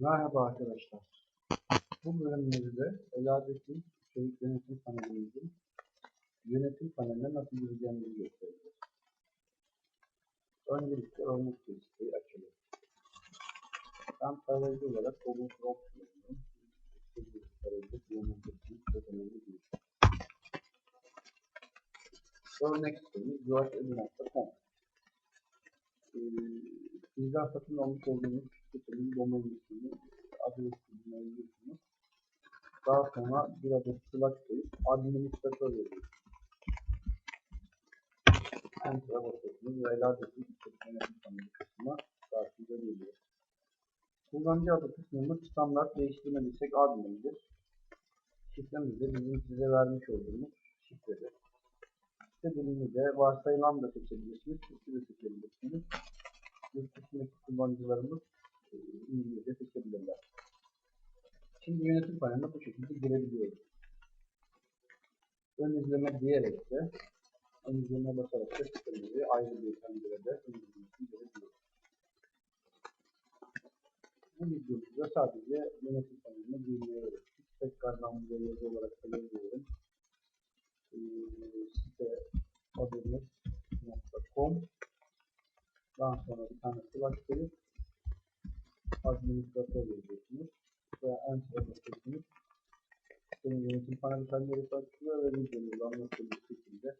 Merhaba arkadaşlar. Bu bölümümüzde Eladetin içerik yönetim panelimizin yönetim paneline nasıl gireceğimizi göstereceğiz. Öncelikle örnek listeyi açalım. Ben paralelde olarak Google Chrome kullanıyorum. Paralelde yönetim seçeneğini değil. Örnek sitemiz yoaşedu.com ee, Bizden satın almış olduğunuz sitenin domain ismini, adresini yazıyorsunuz. Daha sonra bir adet slash koyup administratör yazıyorsunuz. Enter'a basıyorsunuz ve eladetin içerik yönetim paneli kısmına karşınıza geliyor. Kullanıcı adı kısmımız standart değiştirmediysek admin'dir. Şifremiz de bizim size vermiş olduğumuz şifredir. Site dilini de varsayılan da seçebilirsiniz, Türkçe de seçebilirsiniz kullanıcılarımız e, İngilizce seçebilirler. Şimdi yönetim paneline bu şekilde girebiliyoruz. Ön izleme diyerek de ön izleme basarak da sitemizi ayrı bir pencerede ön izlemesini görebiliyoruz. Bu videomuzda sadece yönetim paneline girmeyi öğrettik. Tekrardan buraya yazı olarak da yazıyorum. Ee, site adımız .com daha sonra bir tane slash koyup administratör yazıyorsunuz. Ve enter basıyorsunuz. Senin yönetim paneli penceresi açılıyor ve videomuzu anlattığımız şekilde.